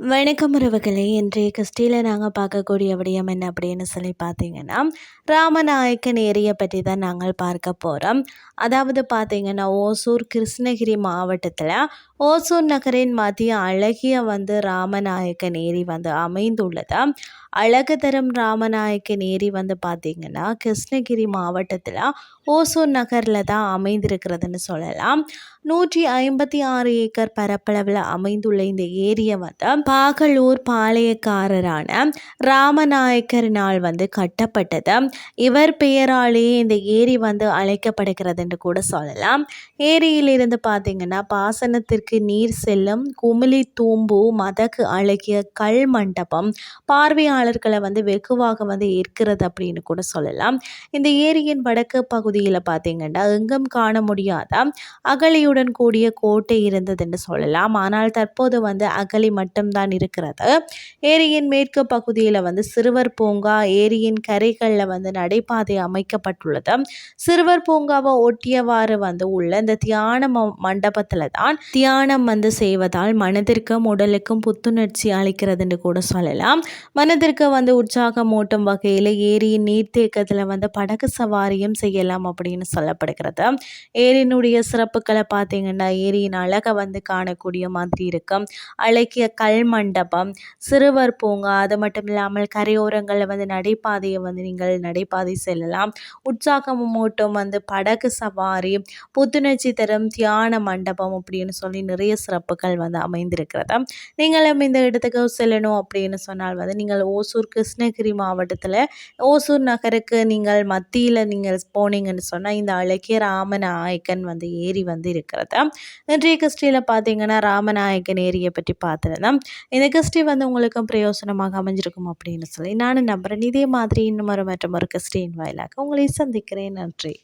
வணக்கம் உறவுகளே. இன்றைய கிறிஸ்டியில் நாங்கள் பார்க்கக்கூடிய விடயம் என்ன அப்படின்னு சொல்லி பார்த்தீங்கன்னா ராமநாயக்கன் ஏரியை பற்றி தான் நாங்கள் பார்க்க போகிறோம் அதாவது பார்த்தீங்கன்னா ஓசூர் கிருஷ்ணகிரி மாவட்டத்தில் ஓசூர் நகரின் மத்திய அழகிய வந்து ராமநாயக்கன் ஏரி வந்து அமைந்துள்ளது. அழகு தரும் ராமநாயக்கன் ஏரி வந்து பார்த்திங்கன்னா கிருஷ்ணகிரி மாவட்டத்தில் ஓசூர் நகரில் தான் அமைந்திருக்கிறதுன்னு சொல்லலாம். நூற்றி ஐம்பத்தி ஆறு ஏக்கர் பரப்பளவில் அமைந்துள்ள இந்த ஏரியை வந்து பாகலூர் பாளையக்காரரான ராமநாயக்கரினால் வந்து கட்டப்பட்டது. இவர் பெயராலேயே இந்த ஏரி வந்து அழைக்கப்படுகிறது என்று கூட சொல்லலாம். ஏரியிலிருந்து பார்த்தீங்கன்னா பாசனத்திற்கு நீர் செல்லும் குமிழி தூம்பு மதகு அழகிய கல் மண்டபம் பார்வையாளர்களை வந்து வெகுவாக வந்து இருக்கிறது அப்படின்னு கூட சொல்லலாம். இந்த ஏரியின் வடக்கு பகுதியில் பார்த்தீங்கன்னா எங்கும் காண முடியாத அகலியுடன் கூடிய கோட்டை இருந்தது என்று சொல்லலாம். ஆனால் தற்போது வந்து அகலி மட்டும்தான் இருக்கிறது. ஏரியின் மேற்கு பகுதியில் வந்து சிறுவர் பூங்கா ஏரியின் கரைகளில் வந்து நடைபாதை அமைக்கப்பட்டுள்ளது. சிறுவர் பூங்காவை ஒட்டியவாறு வந்து உள்ள இந்த தியான மண்டபத்தில் தான் தியானம் வந்து செய்வதால் மனதிற்கும் உடலுக்கும் புத்துணர்ச்சி அளிக்கிறதுன்னு கூட சொல்லலாம். மனதிற்கு வந்து உற்சாகம் ஊட்டும் வகையில் ஏரியின் நீர்த்தேக்கத்தில் வந்து படகு சவாரியும் செய்யலாம் அப்படின்னு சொல்லப்படுகிறது. ஏரியினுடைய சிறப்புகளை பார்த்தீங்கன்னா ஏரியின் அழகை வந்து காணக்கூடிய மாதிரி இருக்கும். அழகிய கல் மண்டபம் சிறுவர் பூங்கா அது மட்டும் இல்லாமல் கரையோரங்களில் வந்து நடைபாதையை வந்து நீங்கள் நடைபாதை செல்லலாம். உற்சாகமும் மூட்டும் வந்து படகு சவாரி புத்துணர்ச்சி தரும் தியான மண்டபம் அப்படின்னு சொல்லி நிறைய சிறப்புகள் வந்து அமைந்திருக்கிறது. நீங்களும் இந்த இடத்துக்கு செல்லணும் அப்படின்னு சொன்னால் வந்து நீங்கள் ஓசூர் கிருஷ்ணகிரி மாவட்டத்தில் ஓசூர் நகருக்கு நீங்கள் மத்தியில் நீங்கள் போனீங்கன்னு சொன்னால் இந்த அழகிய ராமநாயக்கன் வந்து ஏரி வந்து இருக்கிறது. இன்றைய கிறிஸ்டியில் பார்த்தீங்கன்னா ராமநாயக்கன் ஏரியை பற்றி பார்த்துருந்தோம். இந்த கிறிஸ்டி வந்து உங்களுக்கும் பிரயோசனமாக அமைஞ்சிருக்கும் அப்படின்னு சொல்லி நானும் நம்புகிறேன் இதே மாதிரி இன்னும் ஒரு மற்றும் ஒரு கிறிஸ்டின் வாயிலாக உங்களை சந்திக்கிறேன். நன்றி.